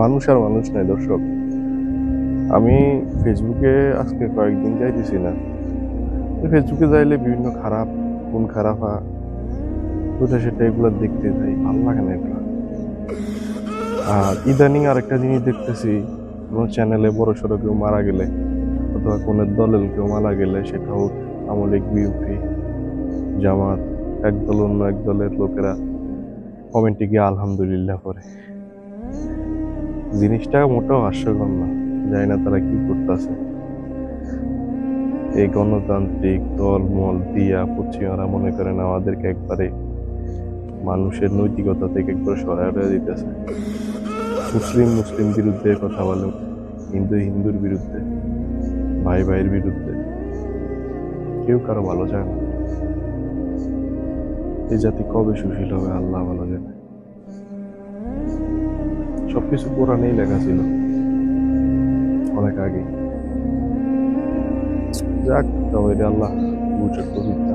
মানুষ আর মানুষ নাই দর্শক। আমি ফেসবুকে আজকে কয়েকদিন যাইতেছি না। ফেসবুকে যাইলে বিভিন্ন খারাপ, কোন খারাপ ওটা সেটা এগুলো দেখতে যাই, ভালো লাগে না এগুলো। আর ইদানিং আরেকটা জিনিস দেখতেছি, কোনো চ্যানেলে বড় সড়ো কেউ মারা গেলে, অথবা কোনো দলের কেউ মারা গেলে, সেটাও আমলিক বিউপি জামাত এক দল অন্য এক দলের লোকেরা কমেন্টে গিয়ে আলহামদুলিল্লাহ করে। জিনিসটা মোটেও হাস্যকর না। জানি না তারা কি করতেছে। এই গণতান্ত্রিক দলমল দিয়া পশ্চিমারা মনে করেন আমাদেরকে একবারে মানুষের নৈতিকতা থেকে একবারে সরাই দিতেছে। মুসলিম মুসলিম বিরুদ্ধে কথা বলে, হিন্দু, হিন্দুর বিরুদ্ধে, ভাই ভাইয়ের বিরুদ্ধে। কেউ কারও ভালো চায় না। এই জাতি কবে সুশীল হবে, আল্লাহ ভালো জানে। সবকিছু কোরআনেই লেখা ছিল। অনেক আগে। যাক তবে আল্লাহ বুঝে তো বিজ্ঞান করুক।